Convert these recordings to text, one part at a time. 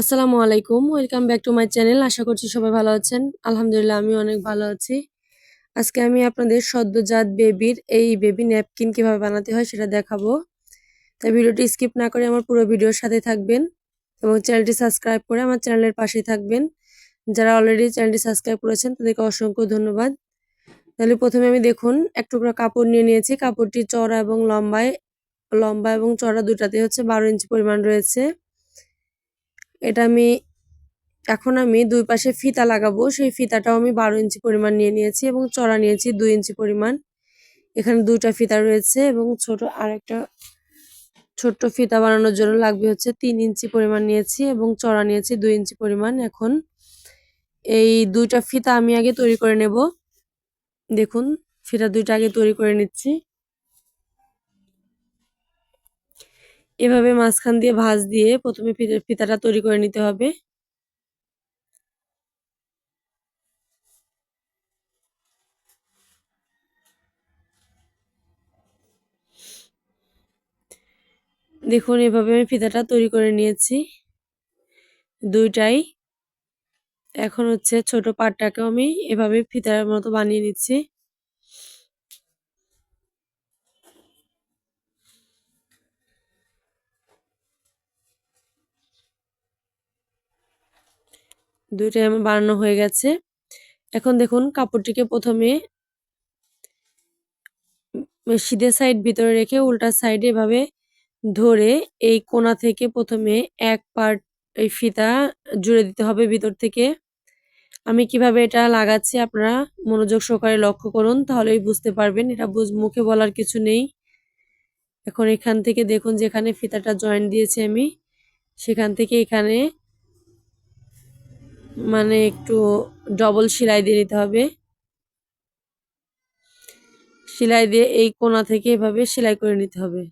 আসসালামু আলাইকুম, welcome back to my channel. আশা করছি সবাই ভালো আছেন। আলহামদুলিল্লাহ আমি অনেক ভালো আছি। আজকে আমি আপনাদের সদ্যজাত বেবির এই বেবি ন্যাপকিন কীভাবে বানাতে হয় সেটা দেখাবো। তাই ভিডিওটি স্কিপ না করে আমার পুরো ভিডিওর সাথে থাকবেন এবং চ্যানেলটি সাবস্ক্রাইব করে আমার চ্যানেলের পাশেই থাকবেন। যারা অলরেডি চ্যানেলটি সাবস্ক্রাইব করেছেন, তাদেরকে অসংখ্য ধন্যবাদ। তাহলে প্রথমে আমি দেখুন, এক টুকরা কাপড় নিয়ে নিয়েছি। কাপড়টি চড়া এবং লম্বায়, লম্বা এবং চড়া দুটাতে হচ্ছে বারো ইঞ্চি পরিমাণ রয়েছে। এটা আমি এখন আমি দুই পাশে ফিতা লাগাবো। সেই ফিতাটাও আমি বারো ইঞ্চি পরিমাণ নিয়ে নিয়েছি এবং চড়া নিয়েছি দুই ইঞ্চি পরিমাণ। এখানে দুইটা ফিতা রয়েছে এবং ছোট আরেকটা ছোট্ট ফিতা বানানোর জন্য লাগবে হচ্ছে তিন ইঞ্চি পরিমাণ নিয়েছি এবং চড়া নিয়েছি দুই ইঞ্চি পরিমাণ। এখন এই দুইটা ফিতা আমি আগে তৈরি করে নেব। দেখুন, ফিতা দুইটা আগে তৈরি করে নিচ্ছি। এভাবে মাঝখান দিয়ে ভাঁজ দিয়ে প্রথমে ফিতাটা তৈরি করে নিতে হবে। দেখুন, এভাবে আমি ফিতাটা তৈরি করে নিয়েছি। দুইটাই। এখন হচ্ছে ছোট পাটটাকেও আমি এভাবে ফিতার মতো বানিয়ে নিচ্ছি। দুইটাই আমার বানানো হয়ে গেছে। এখন দেখুন, কাপড়টিকে প্রথমে সিধে সাইড ভিতরে রেখে উল্টা সাইড এভাবে ধরে এই কোনা থেকে প্রথমে এক পার্ট এই ফিতা জুড়ে দিতে হবে ভিতর থেকে। আমি কীভাবে এটা লাগাচ্ছি আপনারা মনোযোগ সহকারে লক্ষ্য করুন, তাহলেই বুঝতে পারবেন। এটা বুঝ, মুখে বলার কিছু নেই। এখন এখান থেকে দেখুন যেখানে ফিতাটা জয়েন দিয়েছি আমি, সেখান থেকে এখানে মানে একটু ডবল সেলাই দিয়ে নিতে হবে। সেলাই দিয়ে এই কোনা থেকে এভাবে সেলাই করে নিতে হবে।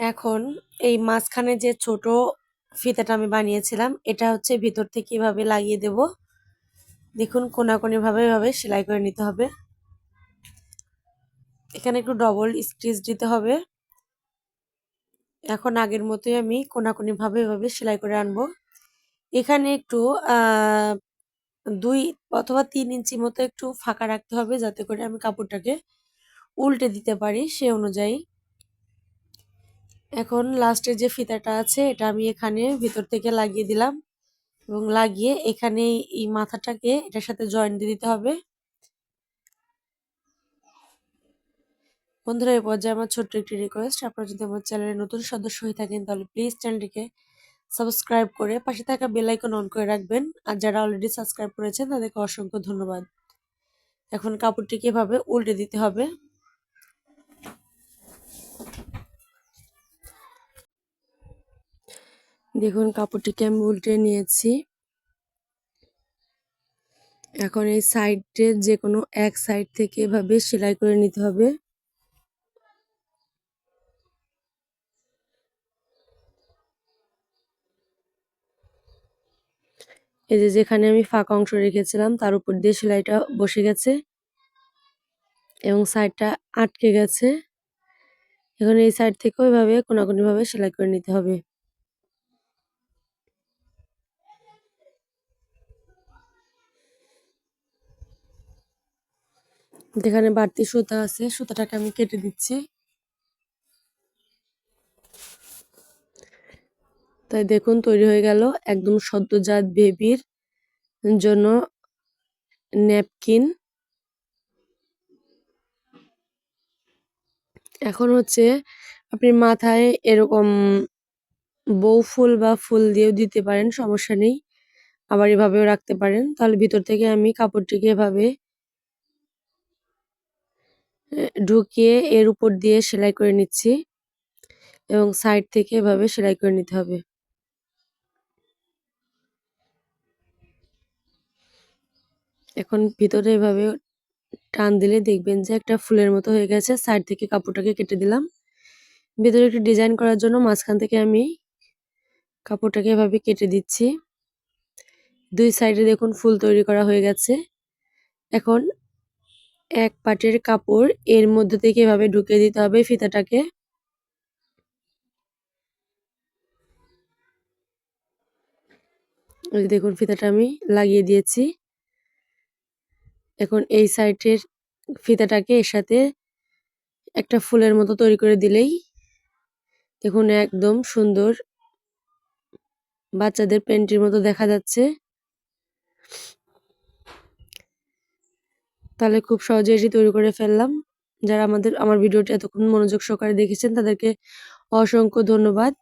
এখন এই মাঝখানে যে ছোট ফিতাটা আমি বানিয়েছিলাম, এটা হচ্ছে ভিতর থেকে এভাবে লাগিয়ে দেব। দেখুন কোনাকুনি ভাবে এভাবে সেলাই করে নিতে হবে। এখানে একটু ডবল স্টিচ দিতে হবে। এখন আগের মতোই আমি কোনাকুনি ভাবে সেলাই করে আনব। এখানে একটু দুই অথবা তিন ইঞ্চি মতো একটু ফাঁকা রাখতে হবে যাতে করে আমি কাপড়টাকে উল্টে দিতে পারি সে অনুযায়ী। এখন লাস্টের যে ফিতাটা আছে, এটা আমি এখানে ভিতর থেকে লাগিয়ে দিলাম। এবং লাগিয়ে এখানে এই মাথাটাকে এটার সাথে জয়েন্ট দিয়ে দিতে হবে। বন্ধুরা এই পর্যায়ে আমার ছোট্ট একটি রিকোয়েস্ট আপনারা যদি আমার চ্যানেলে নতুন সদস্য হয়ে থাকেন, তাহলে প্লিজ চ্যানেলটিকে সাবস্ক্রাইব করে পাশে থাকা বেল আইকন অন করে রাখবেন। আর যারা অলরেডি সাবস্ক্রাইব করেছেন, তাদেরকে অসংখ্য ধন্যবাদ। এখন কাপড়টিকে এভাবে উল্টে দিতে হবে। দেখুন, কাপড়টিকে আমি উল্টে নিয়েছি। এখন এই সাইডের যে কোনো এক সাইড থেকে এভাবে সেলাই করে নিতে হবে। এই যে যেখানে আমি ফাঁকা অংশ রেখেছিলাম, তার উপর দিয়ে সেলাইটা বসে গেছে এবং সাইডটা আটকে গেছে। এখন এই সাইড থেকেও এভাবে কোনাকুনি ভাবে সেলাই করে নিতে হবে। যেখানে বাড়তি সুতা আছে, সুতাটাকে আমি কেটে দিচ্ছি। তাই দেখুন, তৈরি হয়ে গেল একদম সদ্যজাত বেবির জন্য ন্যাপকিন। এখন হচ্ছে আপনি মাথায় এরকম বউ ফুল বা ফুল দিয়েও দিতে পারেন, সমস্যা নেই। আবার এভাবেও রাখতে পারেন। তাহলে ভিতর থেকে আমি কাপড়টিকে এভাবে ঢুকিয়ে এর উপর দিয়ে সেলাই করে নিচ্ছি এবং সাইড থেকে এভাবে সেলাই করে নিতে হবে। এখন ভিতরে এভাবে টান দিলে দেখবেন যে একটা ফুলের মতো হয়ে গেছে সাইড থেকে কাপড়টাকে কেটে দিলাম। ভিতরে একটু ডিজাইন করার জন্য মাঝখান থেকে আমি কাপড়টাকে এভাবে কেটে দিচ্ছি। দুই সাইডে দেখুন ফুল তৈরি করা হয়ে গেছে। এখন এক পাটের কাপড়, এর মধ্যে থেকে এভাবে ঢুকিয়ে দিতে হবে ফিতাটাকে। দেখুন, ফিতাটা আমি লাগিয়ে দিয়েছি। এখন এই সাইডের ফিতাটাকে এর সাথে একটা ফুলের মতো তৈরি করে দিলেই দেখুন, একদম সুন্দর বাচ্চাদের প্যান্টির মতো দেখা যাচ্ছে। তাহলে খুব সহজে এটি তৈরি করে ফেললাম। যারা আমাদের, আমার ভিডিওটি এতক্ষণ মনোযোগ সহকারে দেখেছেন, তাদেরকে অসংখ্য ধন্যবাদ।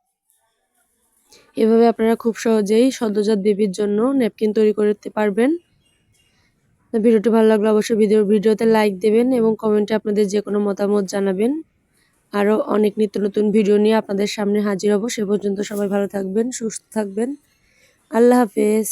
এভাবে আপনারা খুব সহজেই সদ্যজাত বেবির জন্য ন্যাপকিন তৈরি করতে পারবেন। ভিডিওটি ভালো লাগলে অবশ্যই ভিডিও, ভিডিওতে লাইক দেবেন এবং কমেন্টে আপনাদের যে কোনো মতামত জানাবেন। আরও অনেক নিত্য নতুন ভিডিও নিয়ে আপনাদের সামনে হাজির হব। সে পর্যন্ত সবাই ভালো থাকবেন, সুস্থ থাকবেন। আল্লাহ হাফেজ।